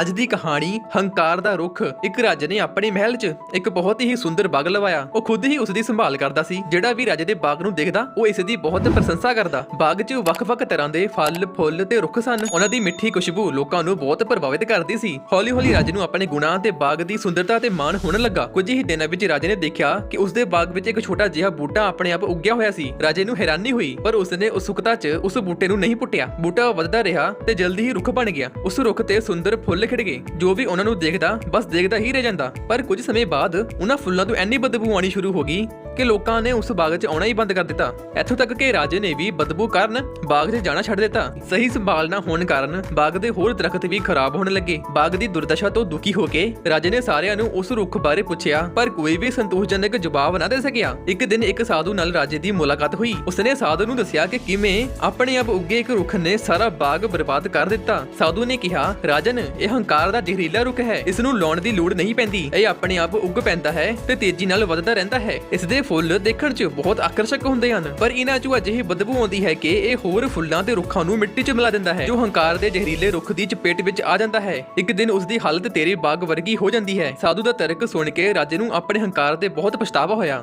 ਅੱਜ ਦੀ ਕਹਾਣੀ ਹੰਕਾਰ ਦਾ ਰੁੱਖ। ਇੱਕ ਰਾਜੇ ਨੇ ਆਪਣੇ ਮਹਿਲ 'ਚ ਇੱਕ ਬਹੁਤ ਹੀ ਸੁੰਦਰ ਬਾਗ ਲਵਾਇਆ। ਉਹ ਖੁਦ ਹੀ ਉਸ ਦੀ ਸੰਭਾਲ ਕਰਦਾ ਸੀ, ਜਿਹੜਾ ਵੀ ਰਾਜੇ ਦੇ ਬਾਗ ਨੂੰ ਦੇਖਦਾ, ਉਹ ਇਸ ਦੀ ਬਹੁਤ ਪ੍ਰਸ਼ੰਸਾ ਕਰਦਾ। ਬਾਗ 'ਚ ਵੱਖ-ਵੱਖ ਤਰ੍ਹਾਂ ਦੇ ਫਲ, ਫੁੱਲ ਤੇ ਰੁੱਖ ਸਨ। ਉਹਨਾਂ ਦੀ ਮਿੱਠੀ ਖੁਸ਼ਬੂ ਲੋਕਾਂ ਨੂੰ ਬਹੁਤ ਪ੍ਰਭਾਵਿਤ ਕਰਦੀ ਸੀ। ਹੌਲੀ-ਹੌਲੀ ਰਾਜੇ ਨੂੰ ਆਪਣੇ ਗੁਣਾਂ ਤੇ ਬਾਗ ਦੀ ਸੁੰਦਰਤਾ ਤੇ ਮਾਣ ਹੋਣ ਲੱਗਾ। ਕੁਝ ਹੀ ਦਿਨਾਂ ਵਿੱਚ ਰਾਜੇ ਨੇ ਦੇਖਿਆ ਕਿ ਉਸ ਦੇ ਬਾਗ ਵਿੱਚ ਇੱਕ ਛੋਟਾ ਜਿਹਾ ਬੂਟਾ ਆਪਣੇ ਆਪ ਉੱਗਿਆ ਹੋਇਆ ਸੀ। ਰਾਜੇ ਨੂੰ ਹੈਰਾਨੀ ਹੋਈ, ਪਰ ਉਸਨੇ ਉਤਸੁਕਤਾ 'ਚ ਉਸ ਬੂਟੇ ਨੂੰ ਨਹੀਂ ਪੁੱਟਿਆ। ਬੂਟਾ ਵੱਧਦਾ ਰਿਹਾ ਤੇ ਜਲਦੀ ਹੀ ਰੁੱਖ ਬਣ ਗਿਆ। ਉਸ ਰੁੱਖ ਤੇ ਸੁੰਦਰ ਫੁੱਲ ਫੁੱਲ ਖਿੜ ਗਏ ਜੋ ਵੀ ਉਹਨਾਂ ਨੂੰ ਦੇਖਦਾ, ਬਸ ਦੇਖਦਾ ਹੀ ਰਹਿ ਜਾਂਦਾ। ਪਰ ਕੁਝ ਸਮੇਂ ਬਾਅਦ ਉਹਨਾਂ ਫੁੱਲਾਂ ਤੋਂ ਐਨੀ ਬਦਬੂ ਆਣੀ ਸ਼ੁਰੂ ਹੋ ਗਈ ਕਿ ਲੋਕਾਂ ਨੇ ਉਸ ਬਾਗ 'ਚ ਆਉਣਾ ਹੀ ਬੰਦ ਕਰ ਦਿੱਤਾ। ਇੱਥੋਂ ਤੱਕ ਕਿ ਰਾਜੇ ਨੇ ਵੀ ਬਦਬੂ ਕਾਰਨ ਬਾਗ 'ਚ ਜਾਣਾ ਛੱਡ ਦਿੱਤਾ। ਸਹੀ ਸੰਭਾਲ ਨਾ ਹੋਣ ਕਾਰਨ ਬਾਗ ਦੇ ਹੋਰ ਦਰਖਤ ਵੀ ਖਰਾਬ ਹੋਣ ਲੱਗੇ। ਬਾਗ ਦੀ ਦੁਰਦਸ਼ਾ ਤੋਂ ਦੁਖੀ ਹੋ ਕੇ ਰਾਜੇ ਨੇ ਸਾਰਿਆਂ ਨੂੰ ਉਸ ਰੁੱਖ ਬਾਰੇ ਪੁੱਛਿਆ, ਪਰ ਕੋਈ ਵੀ ਸੰਤੋਸ਼ਜਨਕ ਜਵਾਬ ਨਾ ਦੇ ਸਕਿਆ। ਇੱਕ ਦਿਨ ਇੱਕ ਸਾਧੂ ਨਾਲ ਰਾਜੇ ਦੀ ਮੁਲਾਕਾਤ ਹੋਈ। ਉਸਨੇ ਸਾਧੂ ਨੂੰ ਦੱਸਿਆ ਕਿ ਕਿਵੇਂ ਆਪਣੇ ਆਪ ਉੱਗੇ ਇੱਕ ਰੁੱਖ ਨੇ ਸਾਰਾ ਬਾਗ ਬਰਬਾਦ ਕਰ ਦਿੱਤਾ। ਸਾਧੂ ਨੇ ਕਿਹਾ, ਰਾਜਨ, ਇਹ ਹੰਕਾਰ ਦਾ ਜ਼ਹਿਰੀਲਾ ਰੁੱਖ ਹੈ। ਇਸ ਨੂੰ ਲਾਉਣ ਦੀ ਲੋੜ ਨਹੀਂ ਪੈਂਦੀ। ਇਹ ਆਪਣੇ ਆਪ ਉੱਗ ਪੈਂਦਾ ਹੈ ਤੇ ਤੇਜ਼ੀ ਨਾਲ ਵੱਧਦਾ ਰਹਿੰਦਾ ਹੈ। ਇਸ ਦੇ ਫੁੱਲ ਦੇਖਣ 'ਚ ਬਹੁਤ ਆਕਰਸ਼ਕ ਹੁੰਦੇ ਹਨ। ਪਰ ਇਹਨਾਂ 'ਚੋਂ ਅਜਿਹੀ ਬਦਬੂ ਆਉਂਦੀ ਹੈ ਕਿ ਇਹ ਹੋਰ ਫੁੱਲਾਂ ਤੇ ਰੁੱਖਾਂ ਨੂੰ ਮਿੱਟੀ 'ਚ ਮਿਲਾ ਦਿੰਦਾ ਹੈ, ਜੋ ਹੰਕਾਰ ਦੇ ਜ਼ਹਿਰੀਲੇ ਰੁੱਖ ਦੀ ਚਪੇਟ ਵਿੱਚ ਆ ਜਾਂਦਾ ਹੈ। ਇੱਕ ਦਿਨ ਉਸ ਦੀ ਹਾਲਤ ਤੇਰੇ ਬਾਗ ਵਰਗੀ ਹੋ ਜਾਂਦੀ ਹੈ। ਸਾਧੂ ਦਾ ਤਰਕ ਸੁਣ ਕੇ ਰਾਜੇ ਨੂੰ ਆਪਣੇ ਹੰਕਾਰ ਤੇ ਬਹੁਤ ਪਛਤਾਵਾ ਹੋਇਆ।